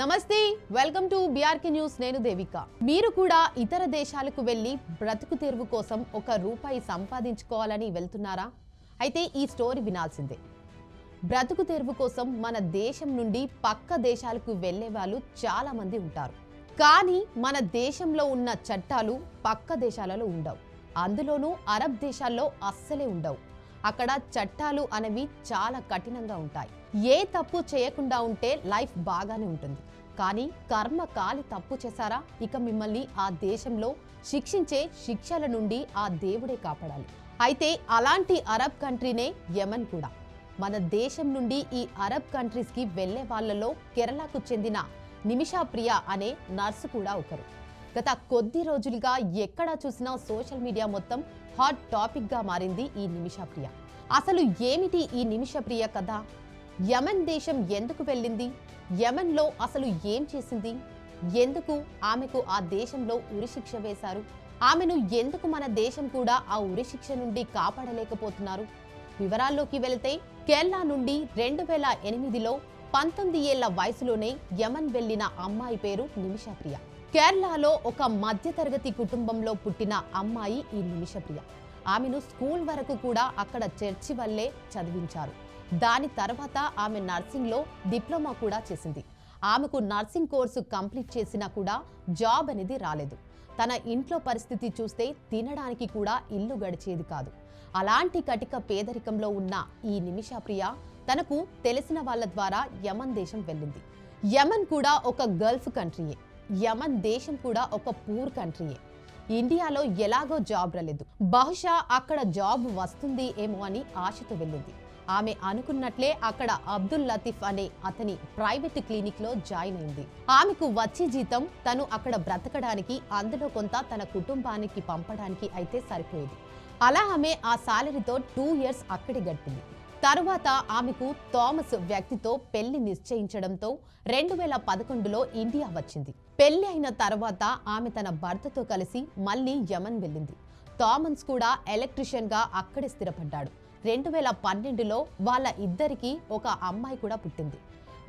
నమస్తే welcome to BRK news నేను దేవిక. మీరు కూడా ఇతర దేశాలకు వెళ్ళి బ్రతుకు తెరువు కోసం ఒక రూపాయి సంపాదించుకోవాలని వెళ్తున్నారా? అయితే ఈ స్టోరీ వినాల్సిందే. బ్రతుకు తెరువు కోసం మన దేశం నుండి పక్క దేశాలకు వెళ్ళే వాళ్ళు చాలా మంది ఉంటారు. కానీ మన దేశంలో ఉన్న చట్టాలు పక్క దేశాలలో ఉండవు. అందులోనూ అరబ్ దేశాల్లో అస్సలే ఉండవు. అక్కడ చట్టాలు అనేవి చాలా కఠినంగా ఉంటాయి. ఏ తప్పు చేయకుండా ఉంటే లైఫ్ బాగానే ఉంటుంది. కానీ కర్మ కాలి తప్పు చేశారా? ఇక మిమ్మల్ని ఆ దేశంలో శిక్షించే శిక్షల నుండి ఆ దేవుడే కాపాడాలి. అయితే అలాంటి అరబ్ కంట్రీనే యమన్ కూడా. మన దేశం నుండి ఈ అరబ్ కంట్రీస్కి వెళ్ళే వాళ్ళలో కేరళకు చెందిన నిమిషా ప్రియ అనే నర్సు కూడా ఒకరు. గత కొద్ది రోజులుగా ఎక్కడ చూసినా సోషల్ మీడియా మొత్తం హాట్ టాపిక్గా మారింది ఈ నిమిషప్రియ అసలు ఏమిటి ఈ నిమిషప్రియ కథ? యమన్ దేశం ఎందుకు వెళ్ళింది? యమన్లో అసలు ఏం చేసింది? ఎందుకు ఆమెకు ఆ దేశంలో ఉరిశిక్ష వేశారు? ఆమెను ఎందుకు మన దేశం కూడా ఆ ఉరిశిక్ష నుండి కాపాడలేకపోతున్నారు? వివరాల్లోకి వెళితే కేరళ నుండి రెండు వేల ఎనిమిదిలో పంతొమ్మిది ఏళ్ళ వయసులోనే యమన్ వెళ్ళిన అమ్మాయి పేరు నిమిషప్రియ కేరళలో ఒక మధ్యతరగతి కుటుంబంలో పుట్టిన అమ్మాయి ఈ నిమిషప్రియ. ఆమెను స్కూల్ వరకు కూడా అక్కడ చర్చి వల్లే చదివించారు. దాని తర్వాత ఆమె నర్సింగ్లో డిప్లొమా కూడా చేసింది. ఆమెకు నర్సింగ్ కోర్సు కంప్లీట్ చేసినా కూడా జాబ్ అనేది రాలేదు. తన ఇంట్లో పరిస్థితి చూస్తే తినడానికి కూడా ఇల్లు గడిచేది కాదు. అలాంటి కటిక పేదరికంలో ఉన్న ఈ నిమిషప్రియ తనకు తెలిసిన వాళ్ళ ద్వారా యమన్ దేశం వెళ్ళింది. యమన్ కూడా ఒక గల్ఫ్ కంట్రీయే. యమన్ దేశం కూడా ఒక పూర్ కంట్రీయే. ఇండియాలో ఎలాగో జాబ్ రాలేదు. బహుశా అక్కడ జాబ్ వస్తుంది ఏమో అని ఆశతో వెళ్ళింది. ఆమె అనుకున్నట్లే అక్కడ అబ్దుల్ లతీఫ్ అనే అతని ప్రైవేట్ క్లినిక్లో జాయిన్ అయింది. ఆమెకు వచ్చే జీతం తను అక్కడ బ్రతకడానికి అందులో కొంత తన కుటుంబానికి పంపడానికి అయితే సరిపోయేది. అలా ఆమె ఆ సాలరీతో టూ ఇయర్స్ అక్కడే గడిపింది. తరువాత ఆమెకు థామస్ వ్యక్తితో పెళ్ళి నిశ్చయించడంతో రెండు వేల పదకొండులో ఇండియా వచ్చింది. పెళ్ళి అయిన తర్వాత ఆమె తన భర్తతో కలిసి మళ్ళీ యమన్ వెళ్ళింది. థామన్స్ కూడా ఎలక్ట్రిషియన్గా అక్కడే స్థిరపడ్డాడు. రెండు వేల పన్నెండులో వాళ్ళ ఇద్దరికి ఒక అమ్మాయి కూడా పుట్టింది.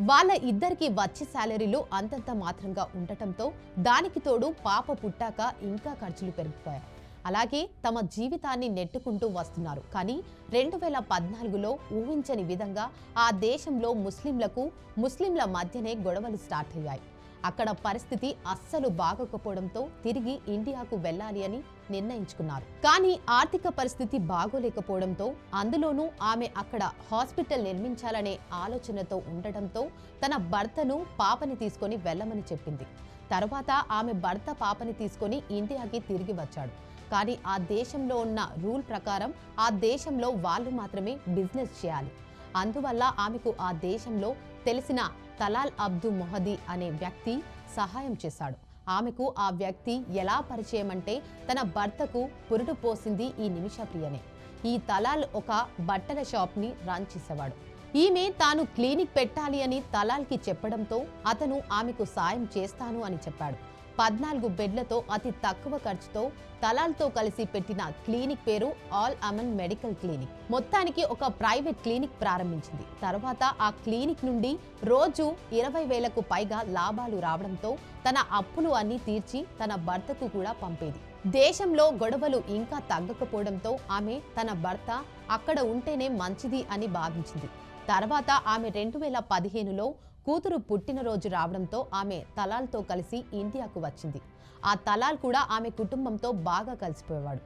వాళ్ళ ఇద్దరికి వచ్చే శాలరీలు అంతంత మాత్రంగా ఉండటంతో దానికి తోడు పాప పుట్టాక ఇంకా ఖర్చులు పెరిగిపోయాయి. అలాగే తమ జీవితాన్ని నెట్టుకుంటూ వస్తున్నారు. కానీ రెండు వేల పద్నాలుగులో ఊహించని విధంగా ఆ దేశంలో ముస్లింలకు ముస్లింల మధ్యనే గొడవలు స్టార్ట్ అయ్యాయి. అక్కడ పరిస్థితి అస్సలు బాగోకపోవడంతో తిరిగి ఇండియాకు వెళ్ళాలి అని నిర్ణయించుకున్నారు. కానీ ఆర్థిక పరిస్థితి బాగోలేకపోవడంతో అందులోనూ ఆమె అక్కడ హాస్పిటల్ నిర్మించాలనే ఆలోచనతో ఉండటంతో తన భర్తను పాపని తీసుకొని వెళ్ళమని చెప్పింది. తర్వాత ఆమె భర్త పాపని తీసుకొని ఇండియాకి తిరిగి వచ్చాడు. కానీ ఆ దేశంలో ఉన్న రూల్ ప్రకారం ఆ దేశంలో వాళ్ళు మాత్రమే బిజినెస్ చేయాలి. అందువల్ల ఆమెకు ఆ దేశంలో తెలిసిన తలాల్ అబ్దు మొహదీ అనే వ్యక్తి సహాయం చేశాడు. ఆమెకు ఆ వ్యక్తి ఎలా పరిచయం అంటే తన భర్తకు పురుడు పోసింది ఈ నిమిషప్రియనే ఈ తలాల్ ఒక బట్టల షాప్ని రన్ చేసేవాడు. ఈమె తాను క్లినిక్ పెట్టాలి అని తలాల్కి చెప్పడంతో అతను ఆమెకు సాయం చేస్తాను అని చెప్పాడు. పద్నాలుగు బెడ్లతో అతి తక్కువ ఖర్చుతో తలాల్తో కలిసి పెట్టిన క్లినిక్ పేరు ఆల్ అమన్ మెడికల్ క్లినిక్. మొత్తానికి ఒక ప్రైవేట్ క్లినిక్ ప్రారంభించింది. తర్వాత ఆ క్లినిక్ నుండి రోజు ఇరవై వేలకు పైగా లాభాలు రావడంతో తన అప్పులు అన్ని తీర్చి తన భర్తకు కూడా పంపేది. దేశంలో గొడవలు ఇంకా తగ్గకపోవడంతో ఆమె తన భర్త అక్కడ ఉంటేనే మంచిది అని భావించింది. తర్వాత ఆమె రెండు వేల పదిహేనులో కూతురు పుట్టినరోజు రావడంతో ఆమె తలాల్తో కలిసి ఇండియాకు వచ్చింది. ఆ తలాల్ కూడా ఆమె కుటుంబంతో బాగా కలిసిపోయేవాడు.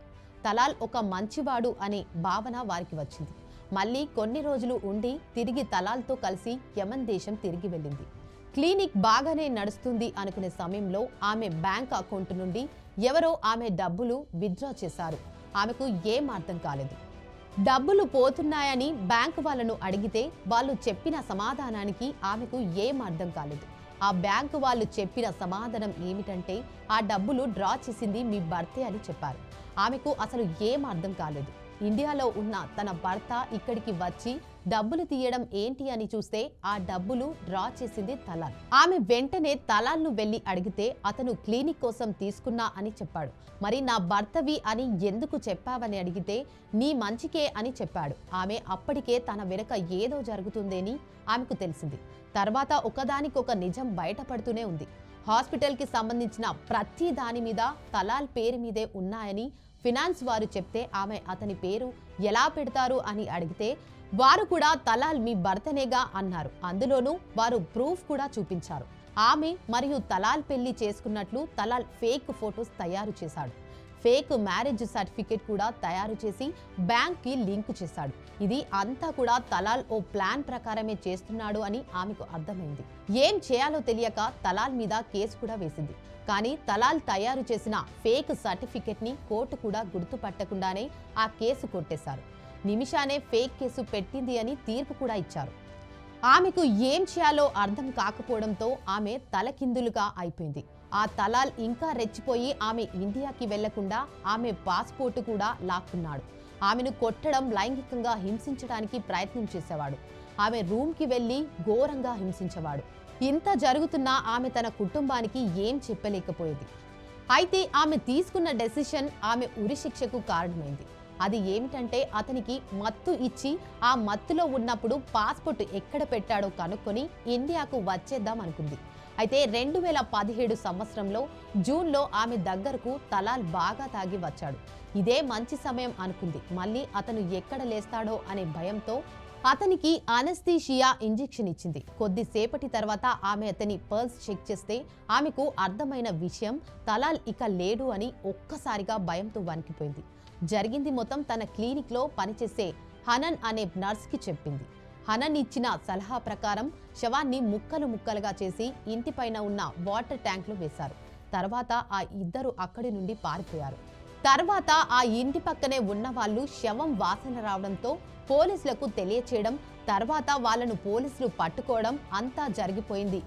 తలాల్ ఒక మంచివాడు అనే భావన వారికి వచ్చింది. మళ్ళీ కొన్ని రోజులు ఉండి తిరిగి తలాల్తో కలిసి యమన్ దేశం తిరిగి వెళ్ళింది. క్లినిక్ బాగానే నడుస్తుంది అనుకునే సమయంలో ఆమె బ్యాంక్ అకౌంట్ నుండి ఎవరో ఆమె డబ్బులు విత్డ్రా చేశారు. ఆమెకు ఏం అర్థం కాలేదు. డబ్బులు పోతున్నాయని బ్యాంకు వాళ్ళను అడిగితే వాళ్ళు చెప్పిన సమాధానానికి ఆమెకు ఏం అర్థం కాలేదు. ఆ బ్యాంకు వాళ్ళు చెప్పిన సమాధానం ఏమిటంటే ఆ డబ్బులు డ్రా చేసింది మీ భర్తే అని చెప్పారు. ఆమెకు అసలు ఏం అర్థం కాలేదు. ఇండియాలో ఉన్న తన భర్త ఇక్కడికి వచ్చి డబ్బులు తీయడం ఏంటి అని చూస్తే ఆ డబ్బులు డ్రా చేసింది తలాల్. ఆమె వెంటనే తలాల్ను వెళ్ళి అడిగితే అతను క్లినిక్ కోసం తీసుకున్నా అని చెప్పాడు. మరి నా భర్తవి అని ఎందుకు చెప్పావని అడిగితే నీ మంచికే అని చెప్పాడు. ఆమె అప్పటికే తన వెనుక ఏదో జరుగుతుందని ఆమెకు తెలిసింది. తర్వాత ఒకదానికొక నిజం బయటపడుతూనే ఉంది. హాస్పిటల్కి సంబంధించిన ప్రతి దాని మీద తలాల్ పేరు మీదే ఉన్నాయని ఫినాన్స్ వారు చెప్తే ఆమె అతని పేరు ఎలా పెడతారు అని అడిగితే వారు కూడా తలాల్ మీ భర్తనేగా అన్నారు. అందులోనూ వారు ప్రూఫ్ కూడా చూపించారు. ఆమె మరియు తలాల్ పెళ్ళి చేసుకున్నట్లు తలాల్ ఫేక్ ఫొటోస్ తయారు చేశాడు. ఫేక్ మ్యారేజ్ సర్టిఫికేట్ కూడా తయారు చేసి బ్యాంక్కి లింక్ చేశాడు. ఇది అంతా కూడా తలాల్ ఓ ప్లాన్ ప్రకారమే చేస్తున్నాడు అని ఆమెకు అర్థమైంది. ఏం చేయాలో తెలియక తలాల్ మీద కేసు కూడా వేసింది. కానీ తలాల్ తయారు చేసిన ఫేక్ సర్టిఫికేట్ని కోర్టు కూడా గుర్తుపట్టకుండానే ఆ కేసు కొట్టేశారు. నిమిషానే ఫేక్ కేసు పెట్టింది అని తీర్పు కూడా ఇచ్చారు. ఆమెకు ఏం చేయాలో అర్థం కాకపోవడంతో ఆమె తలకిందులుగా అయిపోయింది. ఆ తలాల్ ఇంకా రెచ్చిపోయి ఆమె ఇండియాకి వెళ్ళకుండా ఆమె పాస్పోర్ట్ కూడా లాక్కున్నాడు. ఆమెను కొట్టడం లైంగికంగా హింసించడానికి ప్రయత్నం చేసేవాడు. ఆమె రూమ్కి వెళ్ళి ఘోరంగా హింసించేవాడు. ఇంత జరుగుతున్నా ఆమె తన కుటుంబానికి ఏం చెప్పలేకపోయేది. అయితే ఆమె తీసుకున్న డెసిషన్ ఆమె ఉరిశిక్షకు కారణమైంది. అది ఏమిటంటే అతనికి మత్తు ఇచ్చి ఆ మత్తులో ఉన్నప్పుడు పాస్పోర్ట్ ఎక్కడ పెట్టాడో కనుక్కొని ఇండియాకు వచ్చేద్దాం అనుకుంది. అయితే రెండు వేల పదిహేడు సంవత్సరంలో జూన్లో ఆమె దగ్గరకు తలాల్ బాగా తాగి వచ్చాడు. ఇదే మంచి సమయం అనుకుంది. మళ్ళీ అతను ఎక్కడ లేస్తాడో అనే భయంతో అతనికి అనస్థీషియా ఇంజెక్షన్ ఇచ్చింది. కొద్దిసేపటి తర్వాత ఆమె అతని పర్స్ చెక్ చేస్తే ఆమెకు అర్థమైన విషయం తలాల్ ఇక లేడు అని ఒక్కసారిగా భయంతో వణికిపోయింది. జరిగింది మొత్తం తన క్లినిక్లో పనిచేసే హనన్ అనే నర్స్కి చెప్పింది. హనన్ ఇచ్చిన సలహా ప్రకారం శవాన్ని ముక్కలు ముక్కలుగా చేసి ఇంటిపైన ఉన్న వాటర్ ట్యాంక్లో వేశారు. తర్వాత ఆ ఇద్దరు అక్కడి నుండి పారిపోయారు. తర్వాత ఆ ఇంటి పక్కనే ఉన్న వాళ్ళు శవం వాసన రావడంతో పోలీసులకు తెలియచేయడం తర్వాత వాళ్ళను పోలీసులు పట్టుకోవడం అంతా జరిగిపోయింది.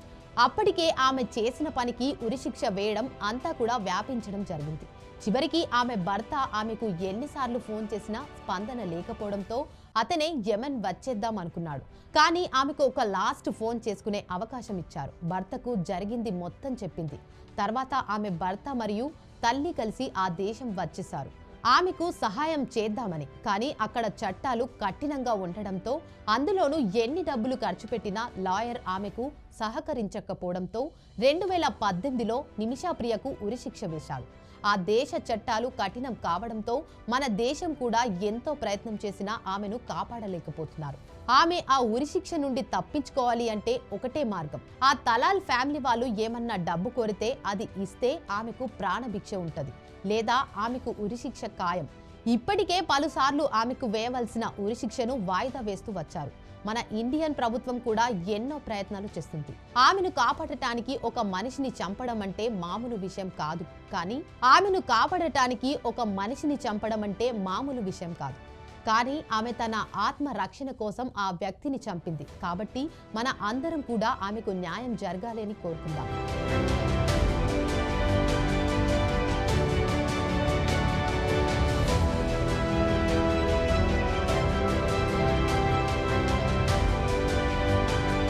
అప్పటికే ఆమె చేసిన పనికి ఉరిశిక్ష వేయడం అంతా కూడా వ్యాపించడం జరిగింది. చివరికి ఆమె భర్త ఆమెకు ఎన్నిసార్లు ఫోన్ చేసినా స్పందన లేకపోవడంతో అతనే యమన్ వచ్చేద్దాం అనుకున్నాడు. కానీ ఆమెకు ఒక లాస్ట్ ఫోన్ చేసుకునే అవకాశం ఇచ్చారు. భర్తకు జరిగింది మొత్తం చెప్పింది. తర్వాత ఆమె భర్త మరియు తల్లి కలిసి ఆ దేశం వచ్చేశారు. ఆమెకు సహాయం చేద్దామని కానీ అక్కడ చట్టాలు కఠినంగా ఉండడంతో అందులోనూ ఎన్ని డబ్బులు ఖర్చు పెట్టినా లాయర్ ఆమెకు సహకరించకపోవడంతో రెండు వేల పద్దెనిమిదిలో నిమిషాప్రియకు ఉరిశిక్ష వేశారు. ఆ దేశ చట్టాలు కఠినం కావడంతో మన దేశం కూడా ఎంతో ప్రయత్నం చేసినా ఆమెను కాపాడలేకపోతున్నారు. ఆమె ఆ ఉరిశిక్ష నుండి తప్పించుకోవాలి అంటే ఒకటే మార్గం. ఆ తలాల్ ఫ్యామిలీ వాళ్ళు ఏమన్నా డబ్బు కోరితే అది ఇస్తే ఆమెకు ప్రాణభిక్ష ఉంటుంది. లేదా ఆమెకు ఉరిశిక్ష ఖాయం. ఇప్పటికే పలుసార్లు ఆమెకు వేయవలసిన ఉరిశిక్షను వాయిదా వేస్తూ వచ్చారు. మన ఇండియన్ ప్రభుత్వం కూడా ఎన్నో ప్రయత్నాలు చేస్తుంది. ఆమెను కాపాడటానికి ఒక మనిషిని చంపడం అంటే మామూలు విషయం కాదు. కానీ ఆమెను కాపాడటానికి ఒక మనిషిని చంపడం అంటే మామూలు విషయం కాదు. కానీ ఆమె తన ఆత్మ రక్షణ కోసం ఆ వ్యక్తిని చంపింది. కాబట్టి మన అందరం కూడా ఆమెకు న్యాయం జరగాలని కోరుకుందాం.